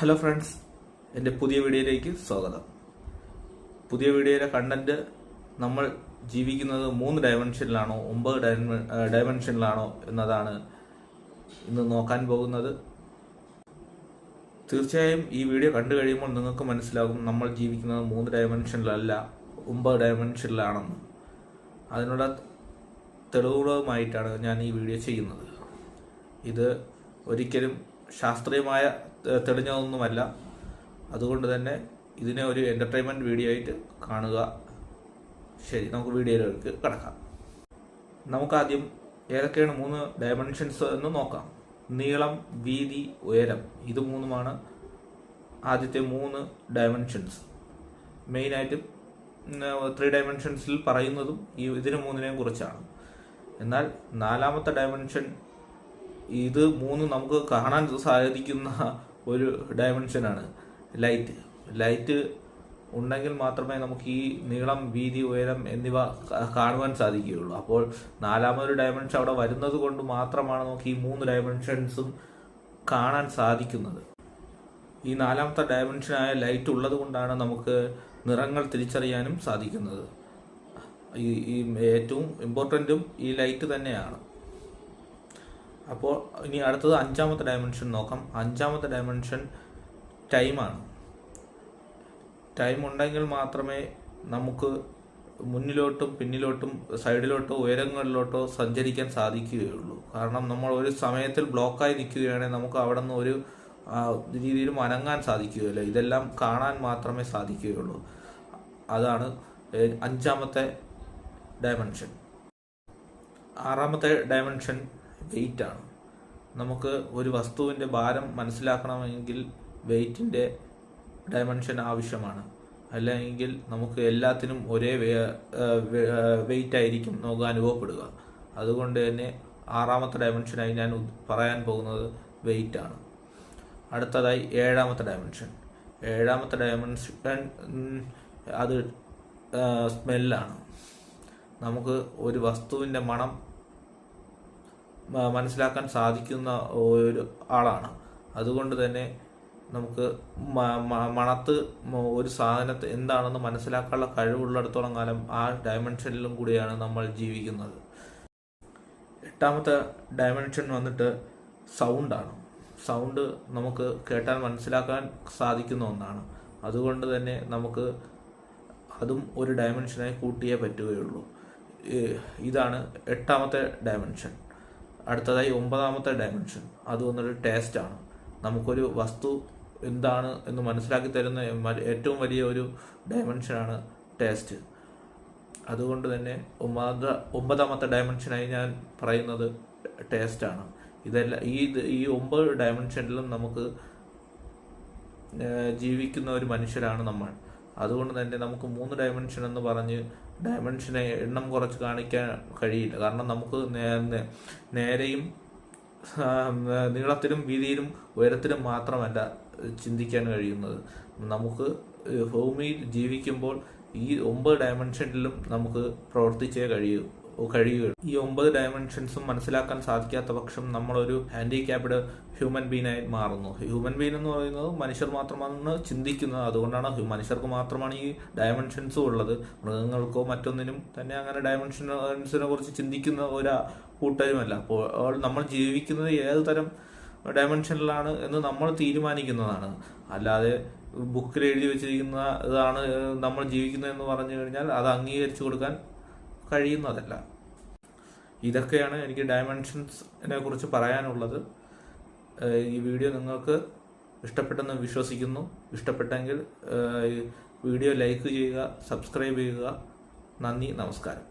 Hello friends എന്റെ പുതിയ വീഡിയോയിലേക്ക് സ്വാഗതം. പുതിയ വീഡിയോയിലെ കണ്ടന്റ് നമ്മൾ ജീവിക്കുന്നത് മൂന്ന് ഡയമെൻഷനിലാണോ ഒമ്പത് ഡയമെൻഷനിലാണോ എന്നതാണ് ഇന്ന് നോക്കാൻ പോകുന്നത്. തീർച്ചയായും ഈ വീഡിയോ കണ്ടു കഴിയുമ്പോൾ നിങ്ങൾക്ക് മനസ്സിലാകും നമ്മൾ ജീവിക്കുന്നത് മൂന്ന് ഡയമെൻഷനിലല്ല ഒമ്പത് ഡയമെൻഷനിലാണെന്ന് അതിനുള്ള തെളിവുകളുമായിട്ടാണ് ഞാൻ ഈ വീഡിയോ ചെയ്യുന്നത്. ഇത് ഒരിക്കലും ശാസ്ത്രീയമായ തെളിഞ്ഞതൊന്നുമല്ല. അതുകൊണ്ട് തന്നെ ഇതിനെ ഒരു എന്റർടൈൻമെന്റ് വീഡിയോ ആയിട്ട് കാണുക. ശരി നമുക്ക് വീഡിയോയിലേക്ക് കിടക്കാം. നമുക്കാദ്യം ഏതൊക്കെയാണ് മൂന്ന് ഡയമെൻഷൻസ് എന്ന് നോക്കാം. നീളം വീതി ഉയരം. ഇത് മൂന്നുമാണ് ആദ്യത്തെ മൂന്ന് ഡയമെൻഷൻസ് മെയിനായിട്ടും ത്രീ ഡയമെൻഷൻസിൽ പറയുന്നതും ഈ ഇതിന് മൂന്നിനെയും കുറിച്ചാണ്. എന്നാൽ നാലാമത്തെ ഡയമെൻഷൻ ഇത് മൂന്ന് നമുക്ക് കാണാൻ സാധിക്കുന്ന ഒരു ഡയമെൻഷനാണ് ലൈറ്റ് ലൈറ്റ് ഉണ്ടെങ്കിൽ മാത്രമേ നമുക്ക് ഈ നീളം വീതി ഉയരം എന്നിവ കാണുവാൻ സാധിക്കുകയുള്ളൂ. അപ്പോൾ നാലാമതൊരു ഡയമെൻഷൻ അവിടെ വരുന്നത് കൊണ്ട് മാത്രമാണ് നമുക്ക് ഈ മൂന്ന് ഡയമെൻഷൻസും കാണാൻ സാധിക്കുന്നത്. ഈ നാലാമത്തെ ഡയമെൻഷനായ ലൈറ്റ് ഉള്ളത് കൊണ്ടാണ് നമുക്ക് നിറങ്ങൾ തിരിച്ചറിയാനും സാധിക്കുന്നത്. ഈ ഏറ്റവും ഇമ്പോർട്ടന്റും ഈ ലൈറ്റ് തന്നെയാണ്. അപ്പോൾ ഇനി അടുത്തത് അഞ്ചാമത്തെ ഡയമെൻഷൻ നോക്കാം. അഞ്ചാമത്തെ ഡയമെൻഷൻ ടൈമാണ് ടൈം ഉണ്ടെങ്കിൽ മാത്രമേ നമുക്ക് മുന്നിലോട്ടും പിന്നിലോട്ടും സൈഡിലോട്ടോ ഉയരങ്ങളിലോട്ടോ സഞ്ചരിക്കാൻ സാധിക്കുകയുള്ളൂ. കാരണം നമ്മൾ ഒരു സമയത്തിൽ ബ്ലോക്കായി നിൽക്കുകയാണെങ്കിൽ നമുക്ക് അവിടെ നിന്ന് ഒരു രീതിയിലും അനങ്ങാൻ സാധിക്കുകയില്ല. ഇതെല്ലാം കാണാൻ മാത്രമേ സാധിക്കുകയുള്ളൂ. അതാണ് അഞ്ചാമത്തെ ഡയമെൻഷൻ ആറാമത്തെ ഡയമെൻഷൻ വെയിറ്റ് ആണ്. നമുക്ക് ഒരു വസ്തുവിന്റെ ഭാരം മനസ്സിലാക്കണമെങ്കിൽ വെയിറ്റിന്റെ ഡയമെൻഷൻ ആവശ്യമാണ്. അല്ലെങ്കിൽ നമുക്ക് എല്ലാത്തിനും ഒരേ വെയിറ്റ് ആയിരിക്കും നമുക്ക് അനുഭവപ്പെടുക. അതുകൊണ്ട് തന്നെ ആറാമത്തെ ഡയമെൻഷനായി ഞാൻ പറയാൻ പോകുന്നത് വെയിറ്റ് ആണ്. അടുത്തതായി ഏഴാമത്തെ ഡയമെൻഷൻ ഏഴാമത്തെ ഡയമെൻഷൻ അത് സ്മെല്ലാണ് നമുക്ക് ഒരു വസ്തുവിന്റെ മണം മനസ്സിലാക്കാൻ സാധിക്കുന്ന ഒരു ആളാണ്. അതുകൊണ്ട് തന്നെ നമുക്ക് മണത്ത് ഒരു സാധനത്തെ എന്താണെന്ന് മനസ്സിലാക്കാനുള്ള കഴിവുള്ളിടത്തോളം കാലം ആ ഡയമെൻഷനിലും കൂടിയാണ് നമ്മൾ ജീവിക്കുന്നത്. എട്ടാമത്തെ ഡയമെൻഷൻ വന്നിട്ട് സൗണ്ടാണ് സൗണ്ട് നമുക്ക് കേട്ടാൽ മനസ്സിലാക്കാൻ സാധിക്കുന്ന ഒന്നാണ്. അതുകൊണ്ട് തന്നെ നമുക്ക് അതും ഒരു ഡയമെൻഷനായി കൂട്ടിയേ പറ്റുകയുള്ളൂ. ഇതാണ് എട്ടാമത്തെ ഡയമെൻഷൻ അടുത്തതായി ഒമ്പതാമത്തെ ഡയമെൻഷൻ അത് വന്നൊരു ആണ്. നമുക്കൊരു വസ്തു എന്താണ് എന്ന് മനസ്സിലാക്കി തരുന്ന ഏറ്റവും വലിയ ഒരു ഡയമെൻഷനാണ് ടേസ്റ്റ് അതുകൊണ്ട് തന്നെ ഒമ്പതാമത്തെ ഒമ്പതാമത്തെ ഡയമെൻഷനായി ഞാൻ പറയുന്നത് ടേസ്റ്റ് ആണ്. ഇതെല്ലാം ഈ ഈ ഒമ്പത് ഡയമെൻഷനിലും നമുക്ക് ജീവിക്കുന്ന ഒരു മനുഷ്യരാണ് നമ്മൾ. അതുകൊണ്ട് തന്നെ നമുക്ക് മൂന്ന് ഡയമെൻഷൻ എന്ന് പറഞ്ഞ് ഡയമെൻഷനെ എണ്ണം കുറച്ച് കാണിക്കാൻ കഴിയില്ല. കാരണം നമുക്ക് നേരെയും നീളത്തിലും വീതിയിലും ഉയരത്തിലും മാത്രമല്ല ചിന്തിക്കാൻ കഴിയുന്നത്. നമുക്ക് ഭൂമിയിൽ ജീവിക്കുമ്പോൾ ഈ ഒമ്പത് ഡയമെൻഷനിലും നമുക്ക് പ്രവർത്തിച്ചേ കഴിയൂ. കഴിയുകയുള്ളൂ. ഈ ഒമ്പത് ഡയമെൻഷൻസും മനസ്സിലാക്കാൻ സാധിക്കാത്ത പക്ഷം നമ്മളൊരു ഹാൻഡിക്യാപ്ഡ് ഹ്യൂമൻ ബീനായി മാറുന്നു. ഹ്യൂമൻ ബീൻ എന്ന് പറയുന്നത് മനുഷ്യർ മാത്രമാണ് ചിന്തിക്കുന്നത്. അതുകൊണ്ടാണ് മനുഷ്യർക്ക് മാത്രമാണ് ഈ ഡയമെൻഷൻസും ഉള്ളത്. മൃഗങ്ങൾക്കോ മറ്റൊന്നിനും തന്നെ അങ്ങനെ ഡയമെൻഷൻസിനെ കുറിച്ച് ചിന്തിക്കുന്ന ഒരു കൂട്ടരുമല്ല. അപ്പോൾ നമ്മൾ ജീവിക്കുന്നത് ഏത് തരം ഡയമെൻഷനിലാണ് എന്ന് നമ്മൾ തീരുമാനിക്കുന്നതാണ്. അല്ലാതെ ബുക്കിൽ എഴുതി വെച്ചിരിക്കുന്ന ഇതാണ് നമ്മൾ ജീവിക്കുന്നതെന്ന് പറഞ്ഞു കഴിഞ്ഞാൽ അത് അംഗീകരിച്ചു കൊടുക്കാൻ കഴിയുന്നതല്ല. ഇതൊക്കെയാണ് എനിക്ക് ഡയമെൻഷൻസിനെ കുറിച്ച് പറയാനുള്ളത്. ഈ വീഡിയോ നിങ്ങൾക്ക് ഇഷ്ടപ്പെട്ടെന്ന് വിശ്വസിക്കുന്നു. ഇഷ്ടപ്പെട്ടെങ്കിൽ വീഡിയോ ലൈക്ക് ചെയ്യുക സബ്സ്ക്രൈബ് ചെയ്യുക. നന്ദി നമസ്കാരം.